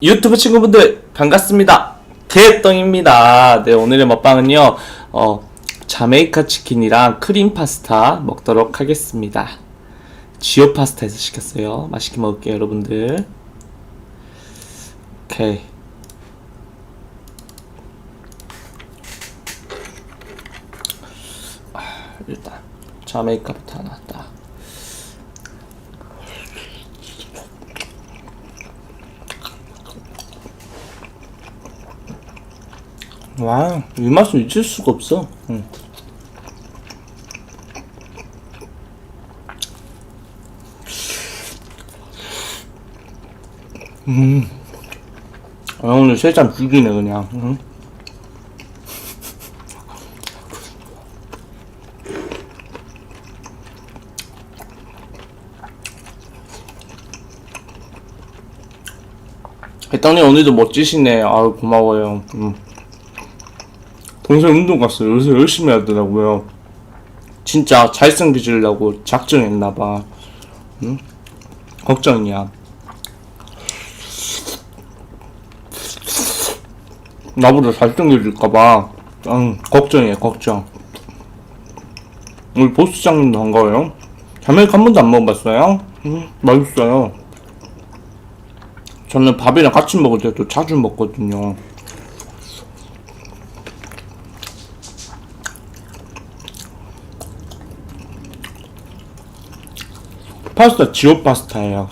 유튜브 친구분들 반갑습니다. 개똥입니다. 네 오늘의 먹방은요 어, 자메이카 치킨이랑 크림 파스타 먹도록 하겠습니다. 지오 파스타에서 시켰어요. 맛있게 먹을게요 여러분들. 오케이. 아, 일단 자메이카부터 하나 딱. 와, 이 맛은 잊을 수가 없어. 응. 음. 아, 오늘 세잔 죽이네, 그냥. 응? 해땅님 오늘도 멋지시네. 아유, 고마워요. 음. 동생 운동 갔어요. 요새 열심히 하더라고요. 진짜 잘생겨지려고 작정했나봐. 응? 걱정이야. 나보다 잘생겨질까봐. 응, 걱정이에요, 걱정. 우리 보스장님도 반가워요. 자메이카 한 번도 안 먹어봤어요? 음, 맛있어요. 저는 밥이랑 같이 먹을 때도 자주 먹거든요. 파스타 지오 파스타예요.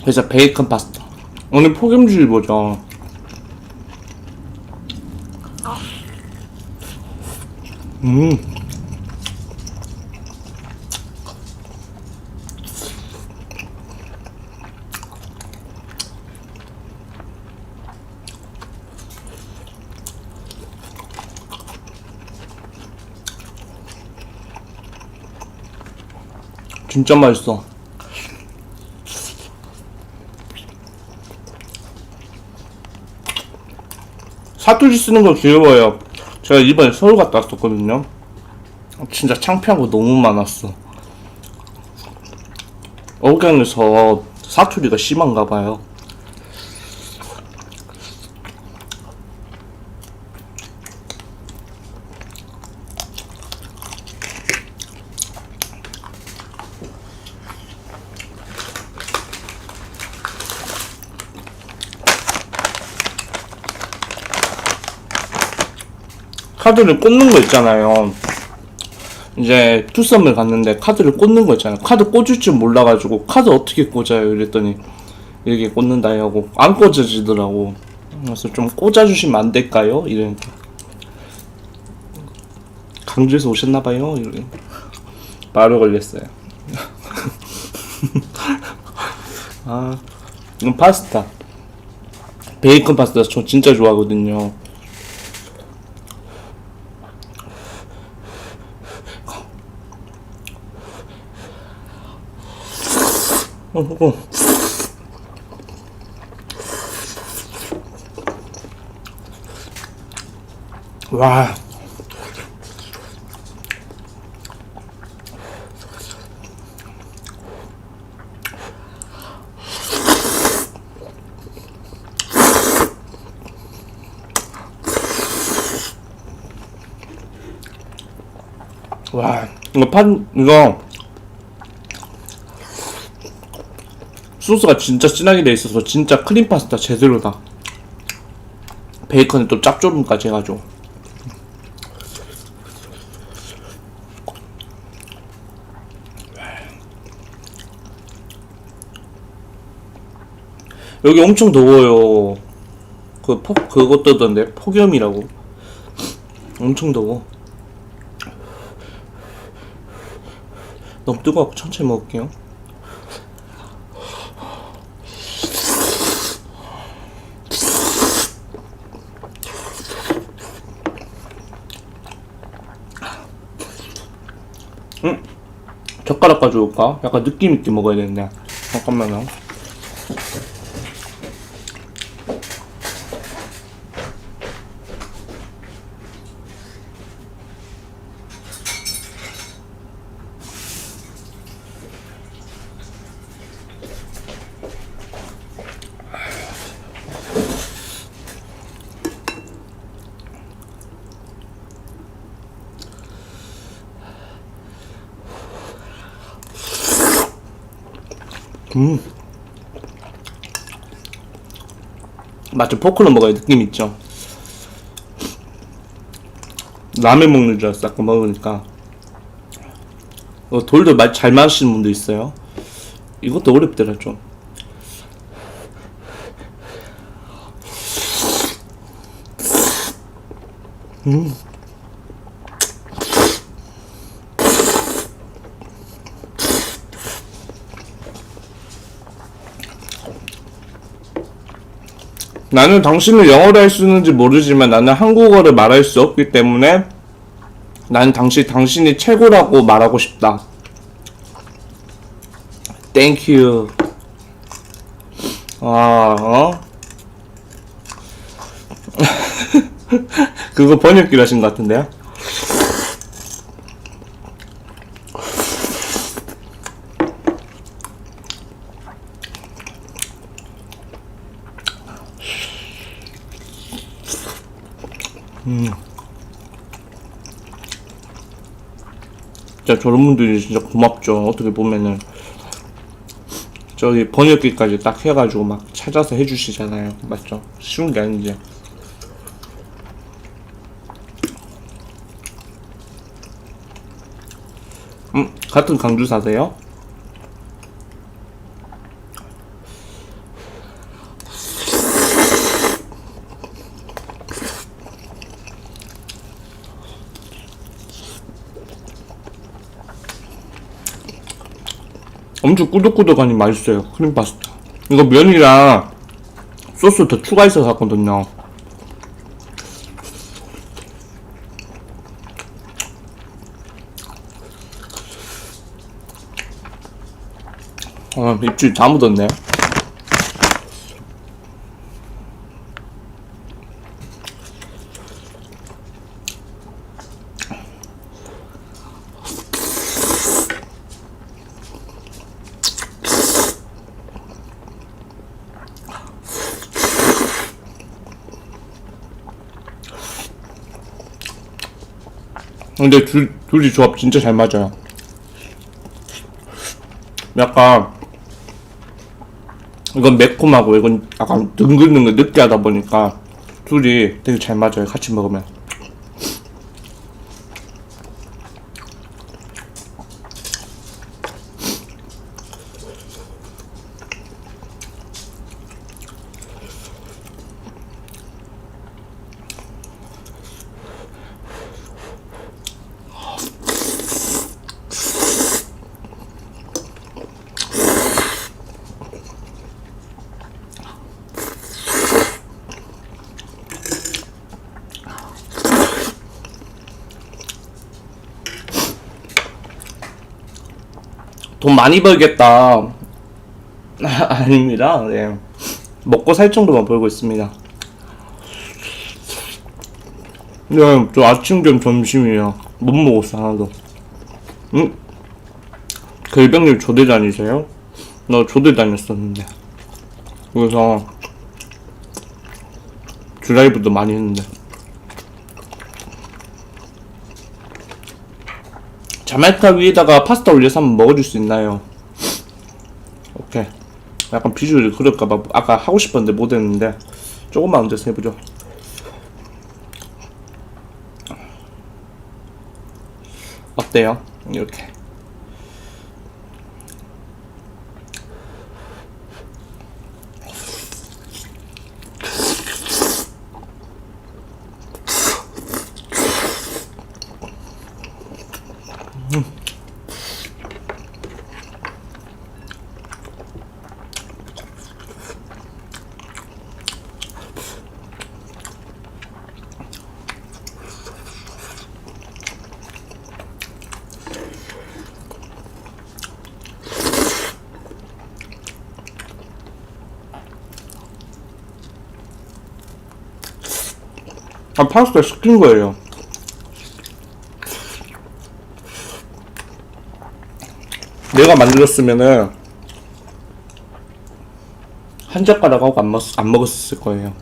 그래서 베이컨 파스타. 오늘 폭염주의 보죠. 음. 진짜 맛있어. 사투리 쓰는 거 귀여워요. 제가 이번에 서울 갔다 왔었거든요. 진짜 창피한 거 너무 많았어. 억양에서 사투리가 심한가 봐요. 카드를 꽂는 거 있잖아요. 이제 투썸을 갔는데 카드를 꽂는 거 있잖아요. 카드 꽂을 줄 몰라가지고 카드 어떻게 꽂아요? 이랬더니 이렇게 꽂는다 하고 안 꽂아지더라고. 그래서 좀 꽂아주시면 안 될까요? 이러니까 강주에서 오셨나봐요. 이렇게 바로 걸렸어요. 아 이건 파스타. 베이컨 파스타 저 진짜 좋아하거든요. 어, 어. 와. 와, 이거 판, 이거 소스가 진짜 진하게 돼 있어서 진짜 크림 파스타 제대로다. 베이컨에 또 짭조름까지 해가지고. 여기 엄청 더워요. 그 폭, 그거 뜨던데 폭염이라고. 엄청 더워. 너무 뜨거워 천천히 먹을게요. 응? 젓가락 가져올까? 약간 느낌 있게 먹어야 되는데. 잠깐만요. 맞죠? 포크로 먹어야 느낌 있죠? 라면 먹는 줄 알았어, 아까 먹으니까. 어, 돌도 마, 잘 마시는 분도 있어요. 이것도 어렵더라, 좀. 나는 당신을 영어로 할수 있는지 모르지만 나는 한국어를 말할 수 없기 때문에 나는 당신 당신이 최고라고 말하고 싶다. Thank you. 아, 어? 그거 번역기로 하신 것 같은데요? 진짜 저런 분들이 진짜 고맙죠. 어떻게 보면은 저기 번역기까지 딱 해가지고 막 찾아서 해주시잖아요. 맞죠? 쉬운 게 아니지. 음, 같은 강주 사세요? 엄청 꾸덕꾸덕하니 맛있어요. 크림 파스타. 이거 면이랑 소스 더 추가해서 샀거든요. 아, 입술이 다 묻었네. 근데 둘, 둘이 조합 진짜 잘 맞아요. 약간 이건 매콤하고 이건 약간 둥글둥글 느끼하다 보니까 둘이 되게 잘 맞아요. 같이 먹으면. 많이 벌겠다. 아닙니다. 네. 먹고 살 정도만 벌고 있습니다. 네, 저 아침 겸 점심이에요. 못 먹었어, 하나도. 응? 결병님 조대 다니세요? 나 조대 다녔었는데. 그래서, 드라이브도 많이 했는데. 자메이카 위에다가 파스타 올려서 한번 먹어줄 수 있나요? 오케이. 약간 비주얼이 그럴까봐 아까 하고 싶었는데 못했는데 조금만 얹어서 해보죠. 어때요? 이렇게. 아, 파스타 시킨 거예요. 내가 만들었으면은 한 젓가락 하고 안, 먹, 안 먹었을 거예요.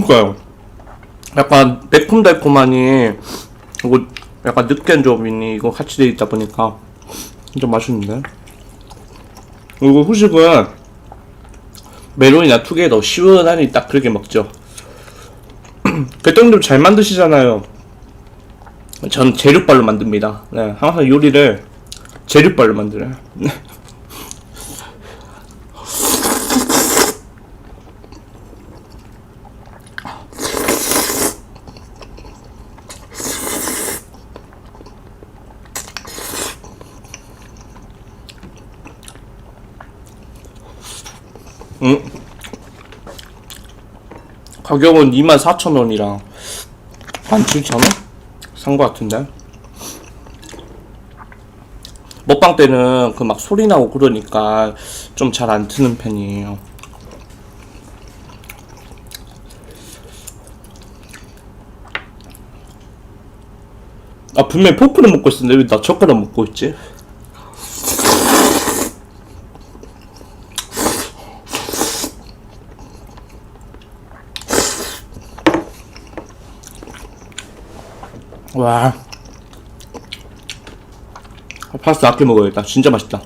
그니까요. 약간 매콤달콤하니, 이거 약간 느끼한 조합이니, 이거 같이 돼 있다 보니까 진짜 맛있는데? 그리고 후식은 메론이나 투게더 시원하니 딱 그렇게 먹죠. 개똥님 잘 만드시잖아요. 전 재료빨로 만듭니다. 네, 항상 요리를 재료빨로 만들어요. 가격은 24,000원이랑 17,000원? 산거 같은데? 먹방 때는 그 막 소리 나고 그러니까 좀 잘 안 트는 편이에요. 아, 분명히 포크를 먹고 있었는데 왜 나 젓가락 먹고 있지? 와. 파스타 아껴 먹어야겠다. 진짜 맛있다.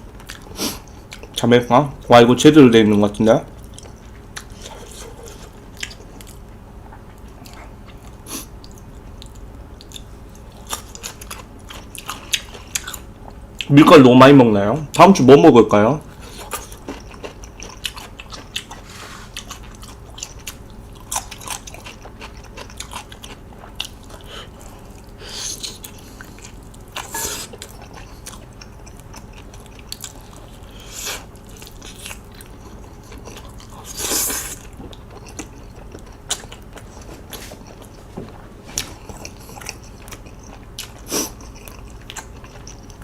자매가? 와, 이거 제대로 돼 있는 것 같은데? 밀가루 너무 많이 먹나요? 다음 주 뭐 먹을까요?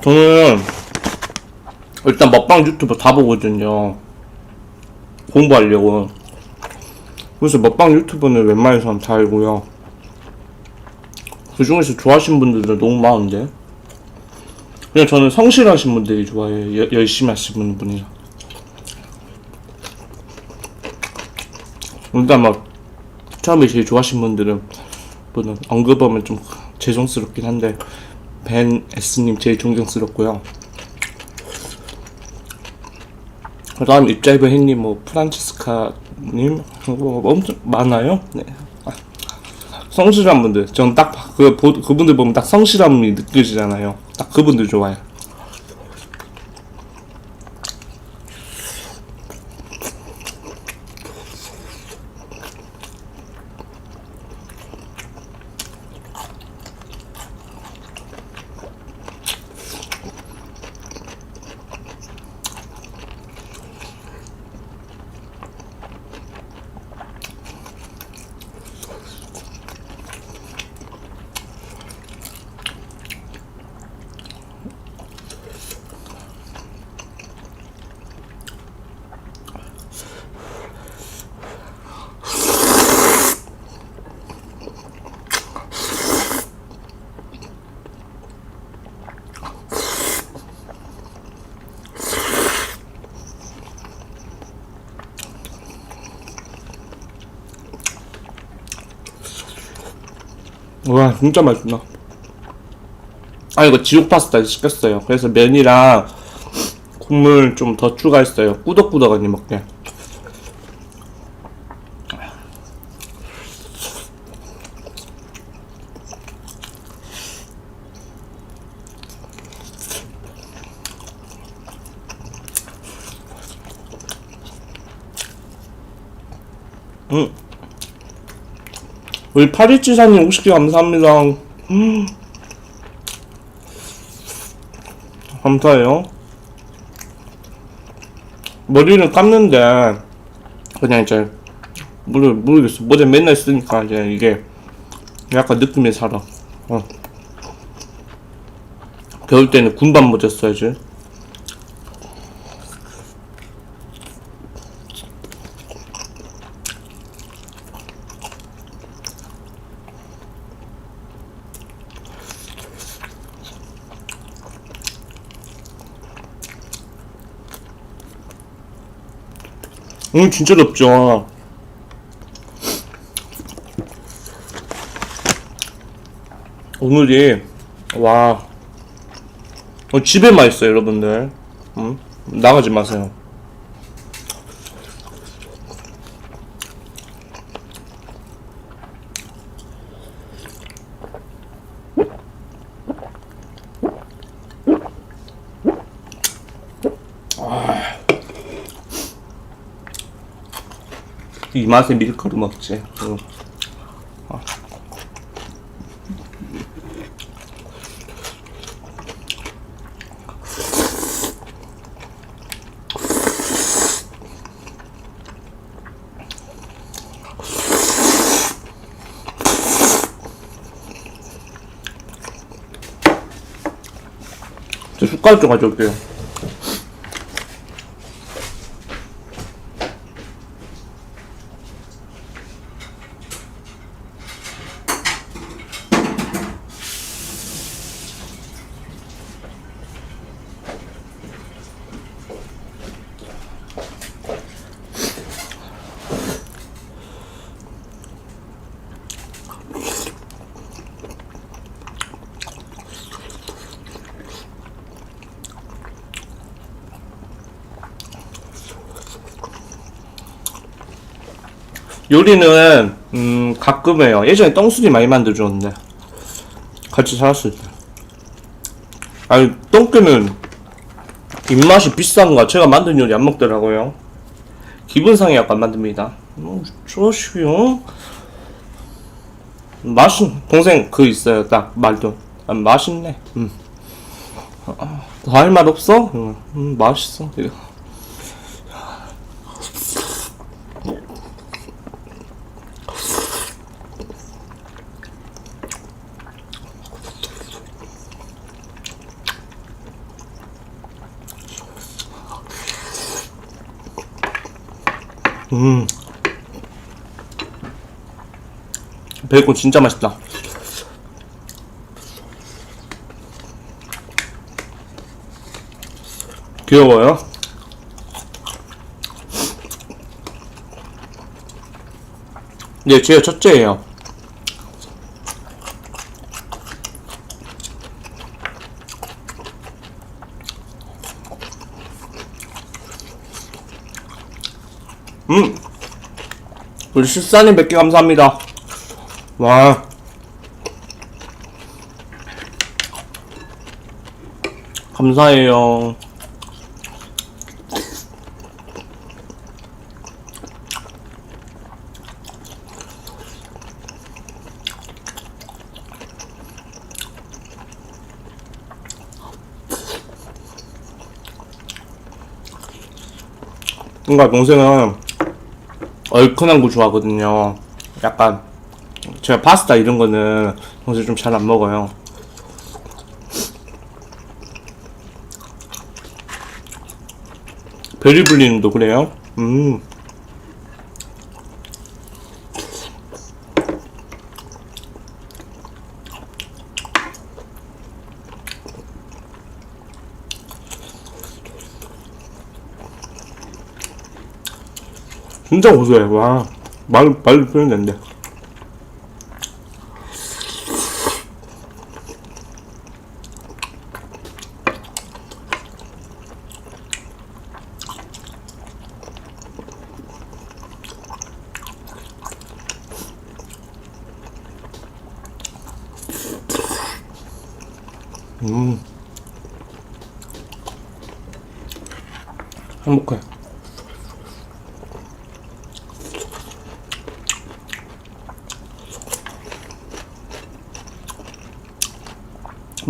저는 일단 먹방 유튜브 다 보거든요. 공부하려고. 그래서 먹방 유튜브는 사람 다 알고요. 그 중에서 좋아하시는 분들도 너무 많은데. 그냥 저는 성실하신 분들이 좋아해요. 여- 열심히 하시는 분이라. 일단 막 처음에 제일 좋아하시는 분들은 분은 언급하면 좀 죄송스럽긴 한데 벤 S님 제일 존경스럽고요. 그 다음 입짧은 햇님, 뭐, 프란치스카님, 뭐, 엄청 많아요. 네. 아, 성실한 분들. 전 딱, 그, 보- 그분들 보면 딱 성실함이 느껴지잖아요. 딱 그분들 좋아요. 와, 진짜 맛있다. 아, 이거 지옥 파스타 시켰어요. 그래서 면이랑 국물 좀 더 추가했어요. 꾸덕꾸덕하니 먹게. 음. 우리 파리치사님 50개 감사합니다. 음. 감사해요. 머리를 감는데 그냥 이제 모르 모르겠어. 모자 맨날 쓰니까 이제 이게 약간 느낌이 살아. 어. 겨울 때는 군밤 모자 써야지. 음 진짜 덥죠. 오늘이 와. 어, 집에만 있어요 여러분들. 음? 나가지 마세요. 이 맛에 밀가루 먹지 응. 저 숟가락 좀 가져올게요. 요리는 음 가끔 해요. 예전에 똥수지 많이 만들어줬는데 같이 살았을 때. 아니 똥개는 입맛이 비싼가 제가 만든 요리 안 먹더라고요. 기분 상해 약간 만듭니다. 음, 좋으시요. 맛은 동생 그 있어요. 딱 말도 아, 맛있네. 음. 더할 말 없어? 음, 음, 맛있어. 이거. 음. 베이컨 진짜 맛있다. 귀여워요? 네, 제가 첫째예요. 음! 우리 실사님 100개 감사합니다. 와. 감사해요. 뭔가 동생은 얼큰한 거 좋아하거든요. 약간 제가 파스타 이런 거는 평소에 좀 잘 안 먹어요. 베리블리님도 그래요? 음. 진짜 고소해. 와. 말, 말로 표현이 안 돼. 음. 행복해.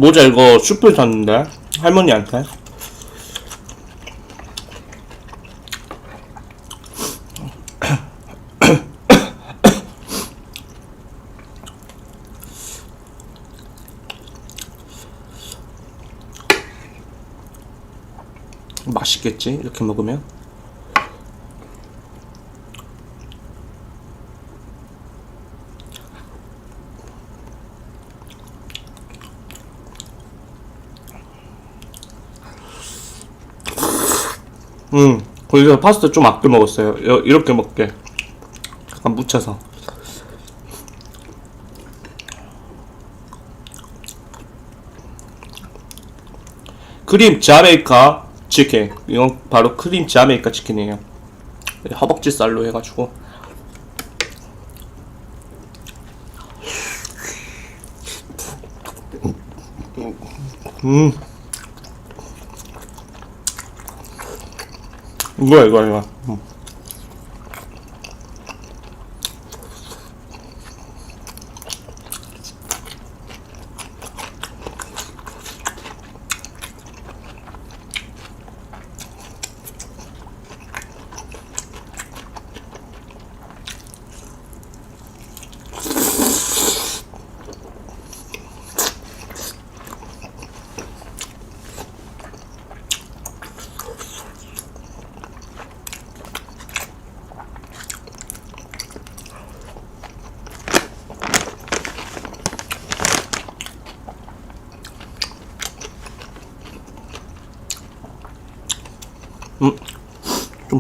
모자 이거 슈플 샀는데 할머니한테. 맛있겠지? 이렇게 먹으면 음, 거기서 파스타 좀 아껴 먹었어요. 여, 이렇게 먹게. 약간 묻혀서. 크림 자메이카 치킨. 이건 바로 크림 자메이카 치킨이에요. 네, 허벅지 살로 해가지고. 음. 이거야, 이거, 이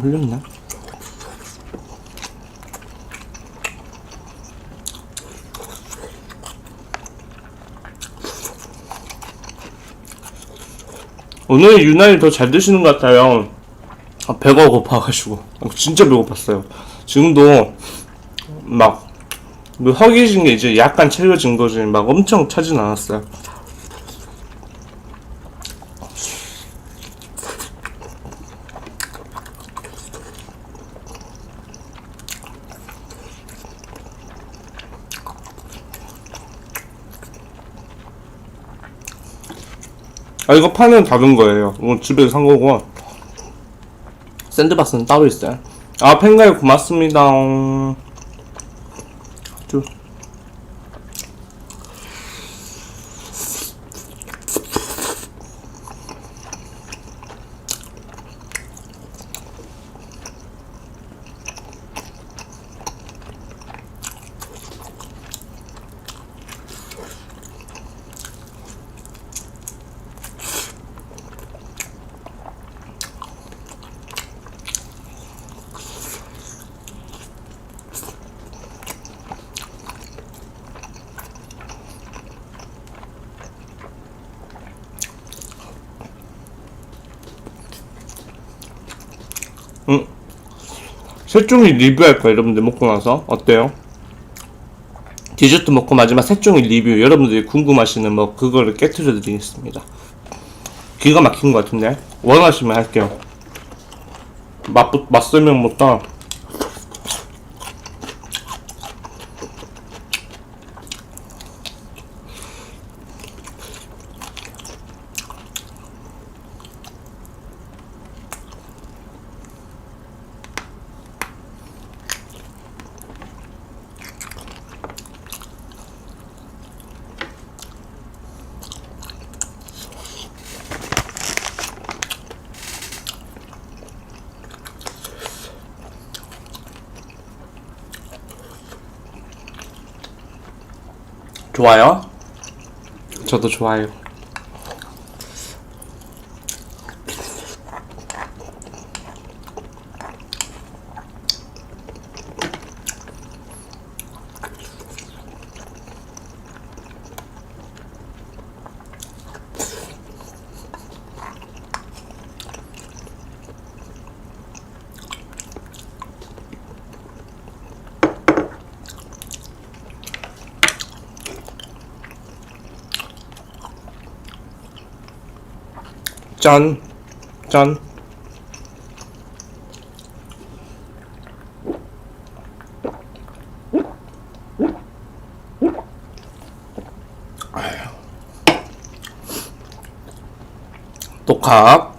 좀 흘렸나? 오늘 유난히 더 잘 드시는 것 같아요. 아, 배가 고파가지고. 아, 진짜 배고팠어요. 지금도 막, 뭐 허기진 게 이제 약간 채워진 거지. 막 엄청 차진 않았어요. 아 이거 파는 다른 거예요. 이건 집에서 산 거고 샌드박스는 따로 있어요. 아 팬가이 고맙습니다. 셋 종이 리뷰할 거예요, 여러분들 먹고 나서 어때요? 디저트 먹고 마지막 셋 종이 리뷰 여러분들이 궁금하시는 뭐 그거를 깨트려 드리겠습니다. 기가 막힌 것 같은데 원하시면 할게요. 맛 맛 설명부터 좋아요. 저도 좋아요. 짠, 짠. 독학 끝.